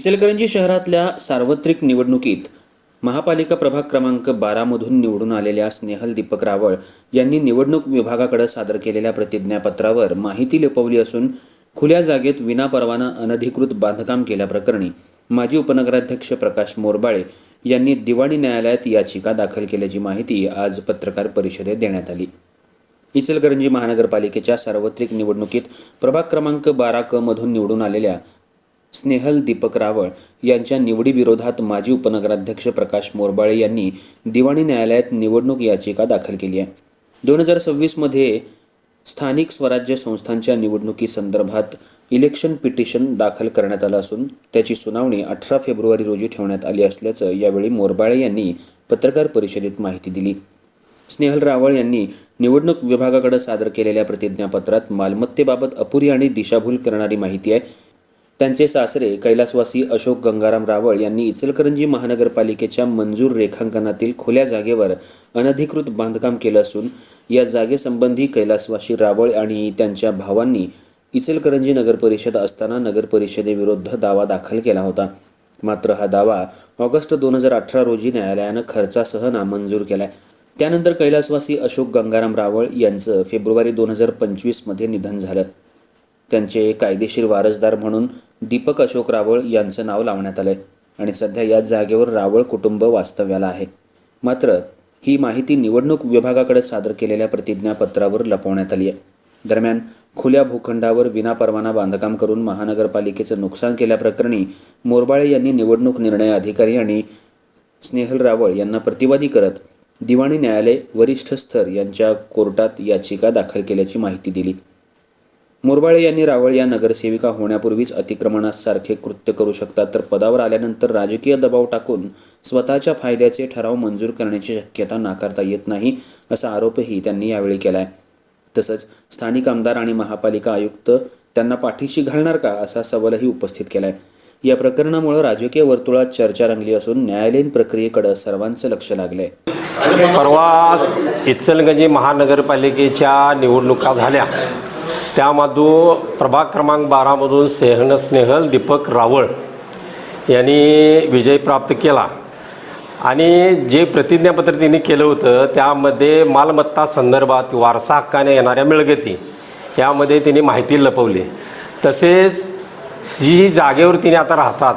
इचलकरंजी शहरातल्या सार्वत्रिक निवडणुकीत महापालिका प्रभाग क्रमांक बारामधून निवडून आलेल्या स्नेहल दीपक रावळ यांनी निवडणूक विभागाकडे सादर केलेल्या प्रतिज्ञापत्रावर माहिती लपवली असून खुल्या जागेत विनापरवाना अनधिकृत बांधकाम केल्याप्रकरणी माजी उपनगराध्यक्ष प्रकाश मोरबाळे यांनी दिवाणी न्यायालयात याचिका दाखल केल्याची माहिती आज पत्रकार परिषदेत देण्यात आली. इचलकरंजी महानगरपालिकेच्या सार्वत्रिक निवडणुकीत प्रभाग क्रमांक बारा क मधून निवडून आलेल्या स्नेहल दीपक रावळ यांच्या निवडीविरोधात माजी उपनगराध्यक्ष प्रकाश मोरबाळे यांनी दिवाणी न्यायालयात निवडणूक याचिका दाखल केली आहे. दोन हजार सव्वीसमध्ये स्थानिक स्वराज्य संस्थांच्या निवडणुकीसंदर्भात इलेक्शन पिटिशन दाखल करण्यात आलं असून त्याची सुनावणी अठरा फेब्रुवारी रोजी ठेवण्यात आली असल्याचं यावेळी मोरबाळे यांनी पत्रकार परिषदेत माहिती दिली. स्नेहल रावळ यांनी निवडणूक विभागाकडे सादर केलेल्या प्रतिज्ञापत्रात मालमत्तेबाबत अपुरी आणि दिशाभूल करणारी माहिती आहे. त्यांचे सासरे कैलासवासी अशोक गंगाराम रावळ यांनी इचलकरंजी महानगरपालिकेच्या मंजूर रेखांकनातील खुल्या जागेवर अनधिकृत बांधकाम केलं असून या जागेसंबंधी कैलासवासी रावळ आणि त्यांच्या भावांनी इचलकरंजी नगरपरिषद असताना नगरपरिषदेविरुद्ध दावा दाखल केला होता. मात्र हा दावा ऑगस्ट दोन हजार अठरा रोजी न्यायालयानं खर्चासह नामंजूर केलाय. त्यानंतर कैलासवासी अशोक गंगाराम रावळ यांचं फेब्रुवारी दोन हजार पंचवीसमध्ये निधन झालं. त्यांचे कायदेशीर वारसदार म्हणून दीपक अशोक रावळ यांचं नाव लावण्यात आलंय. आणि सध्या याच जागेवर रावळ कुटुंब वास्तव्याला आहे. मात्र ही माहिती निवडणूक विभागाकडे सादर केलेल्या प्रतिज्ञापत्रावर लपवण्यात आली आहे दरम्यान खुल्या भूखंडावर विनापरवाना बांधकाम करून महानगरपालिकेचं नुकसान केल्याप्रकरणी मोरबाळे यांनी निवडणूक निर्णय अधिकारी आणि स्नेहल रावळ यांना प्रतिवादी करत दिवाणी न्यायालय वरिष्ठ स्तर यांच्या कोर्टात याचिका दाखल केल्याची माहिती दिली. मोरबाळे यांनी रावळ या नगरसेविका होण्यापूर्वीच अतिक्रमणासारखे कृत्य करू शकतात तर पदावर आल्यानंतर राजकीय दबाव टाकून स्वतःच्या फायद्याचे ठराव मंजूर करण्याची शक्यता नाकारता येत नाही असा आरोपही त्यांनी यावेळी केला आहे तसंच स्थानिक आमदार आणि महापालिका आयुक्त त्यांना पाठीशी घालणार का असा सवालही उपस्थित केला आहे या प्रकरणामुळे राजकीय वर्तुळात चर्चा रंगली असून न्यायालयीन प्रक्रियेकडे सर्वांचं लक्ष लागलंय. परवा इचलगंजी महानगरपालिकेच्या निवडणुका झाल्या. त्यामधून प्रभाग क्रमांक बारामधून सेहन स्नेहल दीपक रावळ यांनी विजय प्राप्त केला. आणि जे प्रतिज्ञापत्र तिने केलं होतं त्यामध्ये मालमत्ता संदर्भात वारसा हक्काने येणाऱ्या मिळगती यामध्ये तिने माहिती लपवली. तसेच जी जागेवर तिने आता राहतात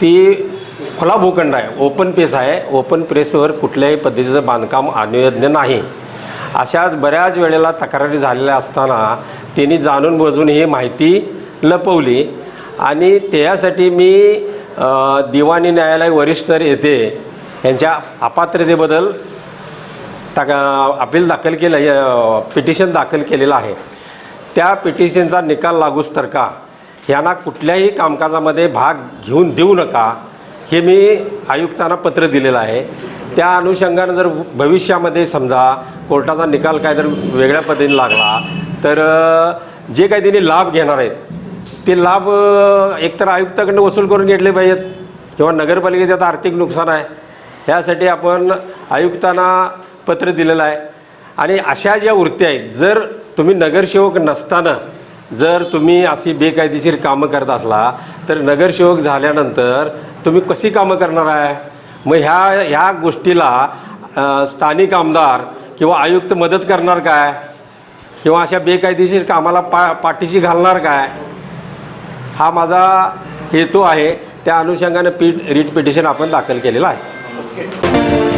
ती खुला भूखंड आहे ओपन पेस आहे. ओपन प्रेसवर कुठल्याही पद्धतीचं बांधकाम अनुयोज्य नाही. अशाच बऱ्याच वेळेला तक्रारी झालेल्या असताना त्यांनी जाणून बुजून ही माहिती लपवली. आणि त्यासाठी मी दिवाणी न्यायालय वरिष्ठ येथे यांच्या अपात्रतेबद्दल तक अपील दाखल केलं पिटिशन दाखल केलेलं आहे. त्या पिटिशनचा निकाल लागूच तर का? यांना कुठल्याही कामकाजामध्ये भाग घेऊन देऊ नका हे मी आयुक्तांना पत्र दिलेलं आहे. त्या अनुषंगानं जर भविष्यामध्ये समजा कोर्टाचा निकाल काय जर वेगळ्या पद्धतीने लागला तर जे काही त्यांनी लाभ घेणार आहेत ते लाभ एकतर आयुक्ताकडनं वसूल करून घेतले पाहिजेत किंवा नगरपालिकेचं आता आर्थिक नुकसान आहे. ह्यासाठी आपण आयुक्तांना पत्र दिलेलं आहे. आणि अशा ज्या वृत्ती आहेत जर तुम्ही नगरसेवक नसताना जर तुम्ही अशी बेकायदेशीर कामं करत असला तर नगरसेवक झाल्यानंतर तुम्ही कशी कामं करणार आहे? मग ह्या ह्या गोष्टीला स्थानिक आमदार किंवा आयुक्त मदत करणार काय? किंवा अशा बेकायदेशीर कामाला पा पाठीशी घालणार काय? हा माझा हेतू आहे. त्या अनुषंगानं पीठ रीट पिटिशन आपण दाखल केलेला आहे.